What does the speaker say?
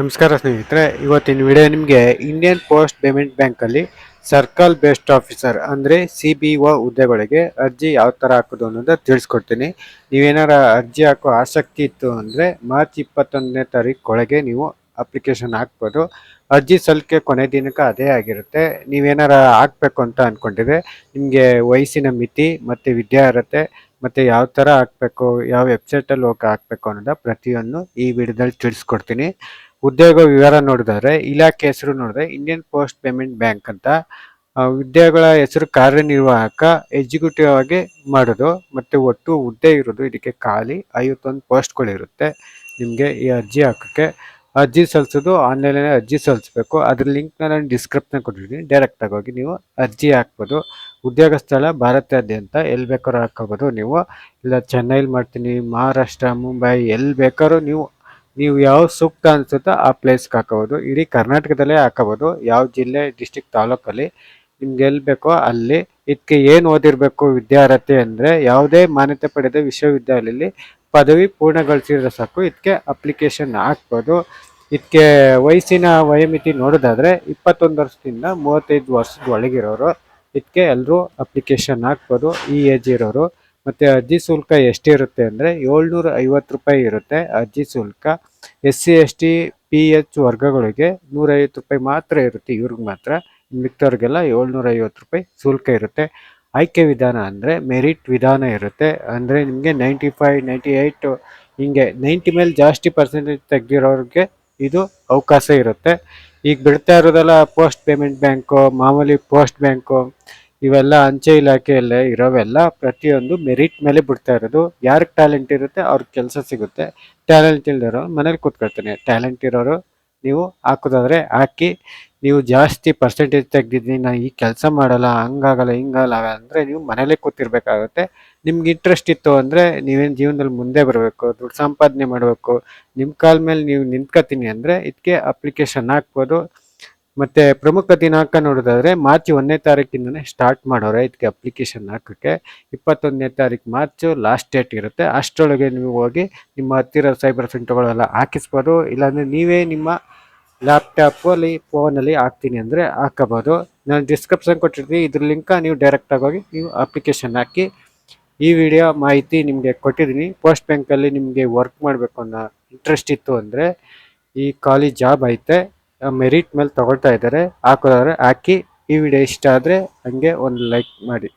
ನಮಸ್ಕಾರ ಸ್ನೇಹಿತರೆ, ಇವತ್ತಿನ ವಿಡಿಯೋ ನಿಮಗೆ ಇಂಡಿಯನ್ ಪೋಸ್ಟ್ ಪೇಮೆಂಟ್ ಬ್ಯಾಂಕಲ್ಲಿ ಸರ್ಕಲ್ ಬೇಸ್ಡ್ ಆಫೀಸರ್ ಅಂದರೆ ಸಿ ಬಿ ಒ ಹುದ್ದೆಗಳಿಗೆ ಅರ್ಜಿ ಯಾವ ಥರ ಹಾಕೋದು ಅನ್ನೋದು ತಿಳಿಸ್ಕೊಡ್ತೀನಿ. ನೀವೇನಾರ ಅರ್ಜಿ ಹಾಕೋ ಆಸಕ್ತಿ ಇತ್ತು ಅಂದರೆ ಮಾರ್ಚ್ ಇಪ್ಪತ್ತೊಂದನೇ ತಾರೀಕೊಳಗೆ ನೀವು ಅಪ್ಲಿಕೇಶನ್ ಹಾಕ್ಬೋದು. ಅರ್ಜಿ ಸಲ್ಲಿಕೆ ಕೊನೆ ದಿನಕ್ಕೆ ಅದೇ ಆಗಿರುತ್ತೆ. ನೀವೇನಾರ ಹಾಕ್ಬೇಕು ಅಂತ ಅಂದ್ಕೊಂಡಿದ್ರೆ ನಿಮಗೆ ವಯಸ್ಸಿನ ಮಿತಿ ಮತ್ತು ವಿದ್ಯಾರ್ಹತೆ ಮತ್ತು ಯಾವ ಥರ ಹಾಕ್ಬೇಕು, ಯಾವ ವೆಬ್ಸೈಟಲ್ಲಿ ಹೋಗಿ ಹಾಕ್ಬೇಕು ಅನ್ನೋದ ಪ್ರತಿಯೊಂದು ಈ ವಿಡಿಯೋದಲ್ಲಿ ತಿಳಿಸ್ಕೊಡ್ತೀನಿ. ಉದ್ಯೋಗ ವಿವರ ನೋಡಿದ್ರೆ, ಇಲಾಖೆ ಹೆಸರು ನೋಡಿದ್ರೆ ಇಂಡಿಯನ್ ಪೋಸ್ಟ್ ಪೇಮೆಂಟ್ ಬ್ಯಾಂಕ್ ಅಂತ ವಿದ್ಯೆಗಳ ಹೆಸರು ಕಾರ್ಯನಿರ್ವಾಹಕ ಎಕ್ಸಿಕ್ಯೂಟಿವ್ ಆಗಿ ಮಾಡೋದು, ಮತ್ತೆ ಒಟ್ಟು ಹುದ್ದೆ ಇರೋದು, ಇದಕ್ಕೆ ಖಾಲಿ ಐವತ್ತೊಂದು ಪೋಸ್ಟ್ಗಳಿರುತ್ತೆ ನಿಮಗೆ ಈ ಅರ್ಜಿ ಹಾಕೋಕ್ಕೆ ಅರ್ಜಿ ಸಲ್ಲಿಸೋದು, ಆನ್ಲೈನಲ್ಲಿ ಅರ್ಜಿ ಸಲ್ಲಿಸಬೇಕು. ಅದ್ರ ಲಿಂಕ್ನ ನಾನು ಡಿಸ್ಕ್ರಿಪ್ಷನ್ ಕೊಟ್ಟಿದ್ದೀನಿ ಡೈರೆಕ್ಟಾಗಿ ಹೋಗಿ ನೀವು ಅರ್ಜಿ ಹಾಕ್ಬೋದು. ಉದ್ಯೋಗ ಸ್ಥಳ ಭಾರತಾದ್ಯಂತ ಎಲ್ಲಿ ಬೇಕಾದ್ರೂ ಹಾಕೋಬೋದು ನೀವು. ಇಲ್ಲ ಚೆನ್ನೈಲಿ ಮಾಡ್ತೀನಿ, ಮಹಾರಾಷ್ಟ್ರ, ಮುಂಬೈ ಎಲ್ಲಿ ಬೇಕಾದ್ರೂ ನೀವು ನೀವು ಯಾವ ಸೂಕ್ತ ಅನಿಸುತ್ತೋ ಆ ಪ್ಲೇಸ್ಗೆ ಹಾಕೋಬೋದು ಇಡೀ ಕರ್ನಾಟಕದಲ್ಲೇ ಹಾಕೋಬೋದು ಯಾವ ಜಿಲ್ಲೆ ಡಿಸ್ಟಿಕ್ ತಾಲೂಕಲ್ಲಿ ನಿಮ್ಗೆ ಎಲ್ಲಿ ಬೇಕೋ ಅಲ್ಲಿ. ಇದಕ್ಕೆ ಏನು ಓದಿರಬೇಕು ವಿದ್ಯಾರ್ಹತೆ ಅಂದರೆ ಯಾವುದೇ ಮಾನ್ಯತೆ ಪಡೆದ ವಿಶ್ವವಿದ್ಯಾಲಯದಲ್ಲಿ ಪದವಿ ಪೂರ್ಣಗೊಳಿಸಿದ್ರೆ ಸಾಕು. ಇದಕ್ಕೆ ಅಪ್ಲಿಕೇಶನ್ ಹಾಕ್ಬೋದು. ಇದಕ್ಕೆ ವಯಸ್ಸಿನ ವಯೋಮಿತಿ ನೋಡೋದಾದ್ರೆ ಇಪ್ಪತ್ತೊಂದು ವರ್ಷದಿಂದ ಮೂವತ್ತೈದು ವರ್ಷದ ಒಳಗಿರೋರು ಇದಕ್ಕೆ ಎಲ್ಲರೂ ಅಪ್ಲಿಕೇಶನ್ ಹಾಕ್ಬೋದು. ಈ ಏಜ್ ಇರೋರು. ಮತ್ತೆ ಅರ್ಜಿ ಶುಲ್ಕ ಎಷ್ಟಿರುತ್ತೆ ಅಂದರೆ ಏಳ್ನೂರ ಐವತ್ತು ರೂಪಾಯಿ ಇರುತ್ತೆ ಅರ್ಜಿ ಶುಲ್ಕ. S C S T P H ವರ್ಗಗಳಿಗೆ ನೂರೈವತ್ತು ರೂಪಾಯಿ ಮಾತ್ರ ಇರುತ್ತೆ. ಇವ್ರಿಗೆ ಮಾತ್ರ ಮಿಕ್ತವ್ರಿಗೆಲ್ಲ ಏಳ್ನೂರ ಐವತ್ತು ರೂಪಾಯಿ ಶುಲ್ಕ ಇರುತ್ತೆ. ಆಯ್ಕೆ ವಿಧಾನ ಅಂದರೆ ಮೆರಿಟ್ ವಿಧಾನ ಇರುತ್ತೆ. ಅಂದರೆ ನಿಮಗೆ ನೈಂಟಿ ಫೈವ್, ನೈಂಟಿ ಏಯ್ಟು ಹಿಂಗೆ ನೈಂಟಿ ಮೇಲೆ ಜಾಸ್ತಿ ಪರ್ಸೆಂಟೇಜ್ ತೆಗ್ದಿರೋರಿಗೆ ಇದು ಅವಕಾಶ ಇರುತ್ತೆ. ಈಗ ಬಿಡ್ತಾ ಇರೋದೆಲ್ಲ ಪೋಸ್ಟ್ ಪೇಮೆಂಟ್ ಬ್ಯಾಂಕು ಮಾಮೂಲಿ ಪೋಸ್ಟ್ ಬ್ಯಾಂಕು ಇವೆಲ್ಲ ಅಂಚೆ ಇಲಾಖೆಯಲ್ಲೇ ಇರೋವೆಲ್ಲ ಪ್ರತಿಯೊಂದು ಮೆರಿಟ್ ಮೇಲೆ ಬಿಡ್ತಾ ಇರೋದು. ಯಾರಿಗೆ ಟ್ಯಾಲೆಂಟ್ ಇರುತ್ತೆ ಅವ್ರಿಗೆ ಕೆಲಸ ಸಿಗುತ್ತೆ. ಟ್ಯಾಲೆಂಟ್ ಇಲ್ದಿರೋ ಮನೇಲಿ ಕೂತ್ಕೊಳ್ತಾನೆ. ಟ್ಯಾಲೆಂಟ್ ಇರೋರು ನೀವು ಹಾಕೋದಾದ್ರೆ ಹಾಕಿ, ನೀವು ಜಾಸ್ತಿ ಪರ್ಸೆಂಟೇಜ್ ತೆಗ್ದಿದ್ದೀನಿ ನಾನು ಈ ಕೆಲಸ ಮಾಡಲ್ಲ, ಹಂಗಾಗಲ್ಲ, ಹಿಂಗಲ್ಲ ಅಂದರೆ ನೀವು ಮನೇಲೇ ಕೂತಿರ್ಬೇಕಾಗುತ್ತೆ. ನಿಮ್ಗೆ ಇಂಟ್ರೆಸ್ಟ್ ಇತ್ತು ಅಂದರೆ ನೀವೇನು ಜೀವನದಲ್ಲಿ ಮುಂದೆ ಬರಬೇಕು, ದುಡ್ಡು ಸಂಪಾದನೆ ಮಾಡಬೇಕು ನಿಮ್ಮ ಕಾಲ ಮೇಲೆ ನೀವು ನಿಂತ್ಕೋತೀನಿ ಅಂದರೆ ಇದಕ್ಕೆ ಅಪ್ಲಿಕೇಶನ್ ಹಾಕ್ಬೋದು. ಮತ್ತೆ ಪ್ರಮುಖ ದಿನಾಂಕ ನೋಡೋದಾದ್ರೆ ಮಾರ್ಚ್ ಒಂದನೇ ತಾರೀಕಿಂದನೇ ಸ್ಟಾರ್ಟ್ ಮಾಡೋರೆ ಇದಕ್ಕೆ ಅಪ್ಲಿಕೇಶನ್ ಹಾಕೋಕ್ಕೆ. ಇಪ್ಪತ್ತೊಂದನೇ ತಾರೀಕು ಮಾರ್ಚ್ ಲಾಸ್ಟ್ ಡೇಟ್ ಇರುತ್ತೆ. ಅಷ್ಟರೊಳಗೆ ನೀವು ಹೋಗಿ ನಿಮ್ಮ ಹತ್ತಿರ ಸೈಬರ್ ಸೆಂಟರ್ಗಳೆಲ್ಲ ಹಾಕಿಸ್ಬೋದು. ಇಲ್ಲಾಂದರೆ ನೀವೇ ನಿಮ್ಮ ಲ್ಯಾಪ್ಟಾಪಲ್ಲಿ ಫೋನಲ್ಲಿ ಹಾಕ್ತೀನಿ ಅಂದರೆ ಹಾಕೋಬೋದು. ನಾನು ಡಿಸ್ಕ್ರಿಪ್ಷನ್ ಕೊಟ್ಟಿರ್ತೀನಿ. ಇದ್ರ ಲಿಂಕ ನೀವು ಡೈರೆಕ್ಟಾಗಿ ಹೋಗಿ ನೀವು ಅಪ್ಲಿಕೇಶನ್ ಹಾಕಿ ಈ ವಿಡಿಯೋ ಮಾಹಿತಿ ನಿಮಗೆ ಕೊಟ್ಟಿದ್ದೀನಿ. ಪೋಸ್ಟ್ ಬ್ಯಾಂಕಲ್ಲಿ ನಿಮಗೆ ವರ್ಕ್ ಮಾಡಬೇಕು ಅನ್ನೋ ಇಂಟ್ರೆಸ್ಟ್ ಇತ್ತು ಅಂದರೆ ಈ ಕಾಲೇಜ್ ಜಾಬ್ ಐತೆ. ಮೆರಿಟ್ ಮೇಲೆ ತಗೊಳ್ತಾ ಇದ್ದಾರೆ. ಹಾಕೋದಾದ್ರೆ ಹಾಕಿ ಈ ವಿಡಿಯೋ ಇಷ್ಟ ಆದರೆ ಹಂಗೆ ಒಂದು ಲೈಕ್ ಮಾಡಿ.